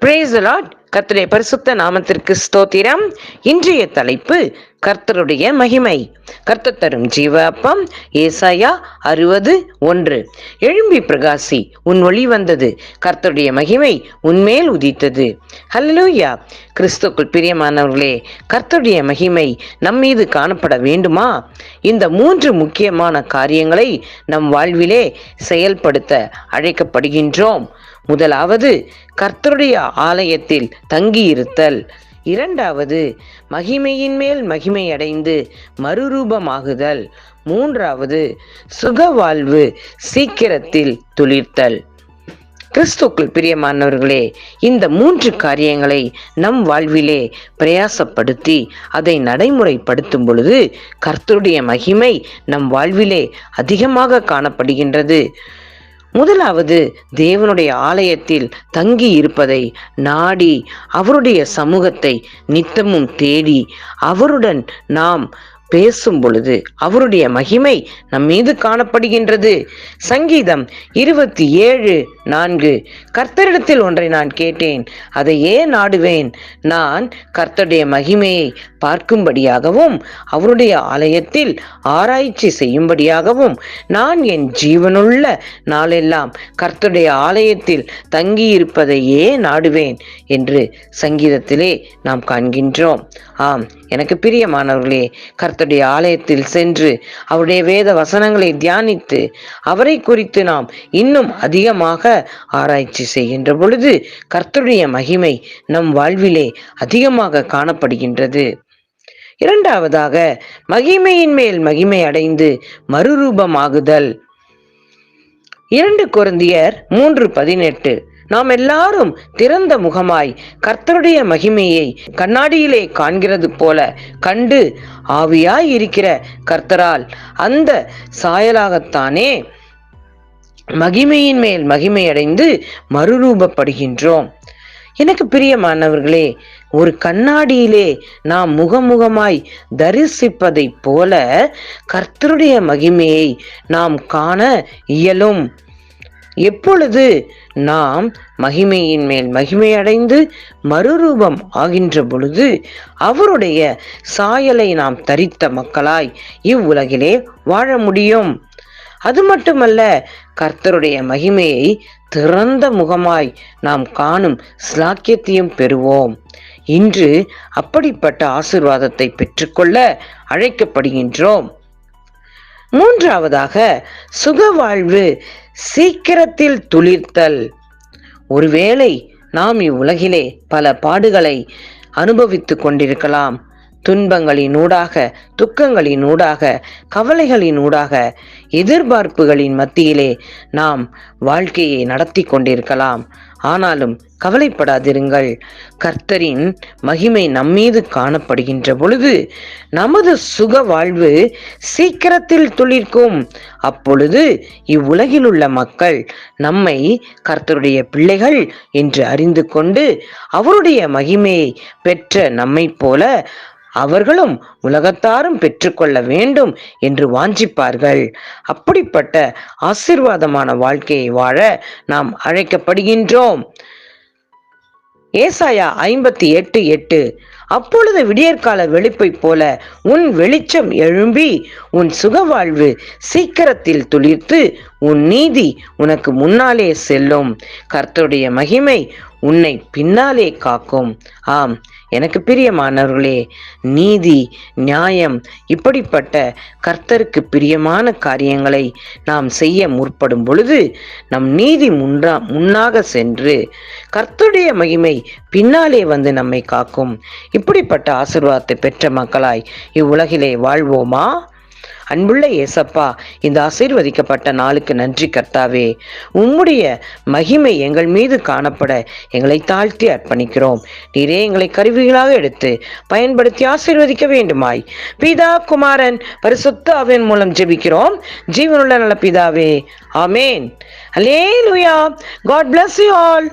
Praise the Lord. கர்த்தருடைய பரிசுத்த நாமத்திற்கு ஸ்தோத்திரம். இன்றைய தலைப்பு கர்த்தருடைய மகிமை. கர்த்தர் தரும் ஜீவ அப்பம் ஏசாயா அறுபது ஒன்று. எழும்பி பிரகாசி உன் ஒளி வந்தது. கர்த்தருடைய மகிமை உன்மேல் உதித்தது. ஹல்லேலூயா கிறிஸ்துக்குள் பிரியமானவர்களே கர்த்தருடைய மகிமை நம் மீது காணப்பட வேண்டுமா? இந்த மூன்று முக்கியமான காரியங்களை நம் வாழ்விலே செயல்படுத்த அழைக்கப்படுகின்றோம். முதலாவது கர்த்தருடைய ஆலயத்தில் தங்கியிருத்தல். இரண்டாவது மகிமையின் மேல் மகிமை அடைந்து மறுரூபமாகுதல். மூன்றாவது சுக வாழ்வு சீக்கிரத்தில் துளிர்த்தல். கிறிஸ்துக்குள் பிரியமானவர்களே இந்த மூன்று காரியங்களை நம் வாழ்விலே பிரயாசப்படுத்தி அதை நடைமுறைப்படுத்தும் பொழுது கர்த்தருடைய மகிமை நம் வாழ்விலே அதிகமாக காணப்படுகின்றது. முதலாவது தேவனுடைய ஆலயத்தில் தங்கி இருப்பதை நாடி அவருடைய சமூகத்தை நித்தமும் தேடி அவருடன் நாம் பேசும் பொழுது அவருடைய மகிமை நம் மீது காணப்படுகின்றது. சங்கீதம் இருபத்தி ஏழு நான்கு. கர்த்தரிடத்தில் ஒன்றை நான் கேட்டேன் அதை ஏன் நாடுவேன். நான் கர்த்தருடைய மகிமையை பார்க்கும்படியாகவும் அவருடைய ஆலயத்தில் ஆராய்ச்சி செய்யும்படியாகவும் நான் என் ஜீவனுள்ள நாளெல்லாம் கர்த்தருடைய ஆலயத்தில் தங்கியிருப்பதையே நாடுவேன் என்று சங்கீதத்திலே நாம் காண்கின்றோம். ஆம் எனக்கு பிரியமானவர்களே கர்த்த கர்த்தருடைய ஆலயத்தில் சென்று அவருடைய வேத வசனங்களை தியானித்து அவரை குறித்து நாம் இன்னும் அதிகமாக ஆராய்ச்சி செய்கின்ற பொழுது கர்த்தருடைய மகிமை நம் வாழ்விலே அதிகமாக காணப்படுகின்றது. இரண்டாவதாக மகிமையின் மேல் மகிமை அடைந்து மறுரூபமாகுதல். இரண்டு குருந்தியர் மூன்று பதினெட்டு நாம் எல்லாரும் திறந்த முகமாய் கர்த்தருடைய மகிமையை கண்ணாடியிலே காண்கிறது போல கண்டு ஆவியாய் இருக்கிற கர்த்தரால் அந்த சாயலாகத்தானே மகிமையின் மேல் மகிமை அடைந்து மறுரூபப்படுகின்றோம். எனக்கு பிரியமானவர்களே ஒரு கண்ணாடியிலே நாம் முகமுகமாய் தரிசிப்பதைப் போல கர்த்தருடைய மகிமையை நாம் காண இயலும். எப்பொழுது நாம் மகிமையின் மேல் மகிமை அடைந்து மறுரூபம் ஆகின்ற பொழுது அவருடைய சாயலை நாம் தரித்த மக்களாய் இவ்வுலகிலே வாழ முடியும். அது மட்டுமல்ல கர்த்தருடைய மகிமையை திறந்த முகமாய் நாம் காணும் ஸ்லாக்கியத்தையும் பெறுவோம். இன்று அப்படிப்பட்ட ஆசிர்வாதத்தை பெற்றுக்கொள்ள அழைக்கப்படுகின்றோம். மூன்றாவதாக சுக வாழ்வு சீக்கிரத்தில் துளிர்த்தல். ஒருவேளை நாம் இவ்வுலகிலே பல பாடுகளை அனுபவித்துக் கொண்டிருக்கலாம். துன்பங்களின் ஊடாக துக்கங்களின் ஊடாக கவலைகளின் ஊடாக எதிர்பார்ப்புகளின் மத்தியிலே நாம் வாழ்க்கையை நடத்தி கொண்டிருக்கலாம். ஆனாலும் கவலைப்படாதிருங்கள். கர்த்தரின் மகிமை நம்மீது காணப்படுகின்ற பொழுது நமது சுக வாழ்வு சீக்கிரத்தில் துளிர்க்கும். அப்பொழுது இவ்வுலகில் உள்ள மக்கள் நம்மை கர்த்தருடைய பிள்ளைகள் என்று அறிந்து கொண்டு அவருடைய மகிமையை பெற்ற நம்மைப் போல அவர்களும் உலகத்தாரும் பெற்றுக்கொள்ள வேண்டும் என்று வாஞ்சிப்பார்கள். அப்படிப்பட்ட ஆசிர்வாதமான வாழ்க்கையை வாழ நாம் அழைக்கப்படுகின்றோம். ஏசாயா ஐம்பத்தி எட்டு எட்டு அப்பொழுது விடியற்கால வெளிப்பை போல உன் வெளிச்சம் எழும்பி உன் சுகவாழ்வு சீக்கிரத்தில் துளிர்த்து உன் நீதி உனக்கு முன்னாலே செல்லும். கர்த்தருடைய மகிமை உன்னை பின்னாலே காக்கும். ஆம் எனக்கு பிரியமானவர்களே நீதி நியாயம் இப்படிப்பட்ட கர்த்தருக்கு பிரியமான காரியங்களை நாம் செய்ய முற்படும் பொழுது நம் நீதி முன்னா முன்னாக சென்று கர்த்தருடைய மகிமை பின்னாலே வந்து நம்மை காக்கும். இப்படிப்பட்ட ஆசிர்வாதத்தை பெற்ற மக்களாய் இவ்வுலகிலே வாழ்வோமா? அன்புள்ள ஏசப்பா இந்த ஆசீர்வதிக்கப்பட்ட நாளுக்கு நன்றி கர்த்தாவே. உம்முடைய மகிமை எங்கள் மீது காணப்பட எங்களை தாழ்த்தி அர்ப்பணிக்கிறோம். நீரே எங்களை கருவிகளாக எடுத்து பயன்படுத்தி ஆசீர்வதிக்க வேண்டுமாய். பிதா குமாரன் பரிசுத்த அவன் மூலம் ஜெபிக்கிறோம். ஜீவனுள்ள நல்ல பிதாவே ஆமேன். Hallelujah God bless you all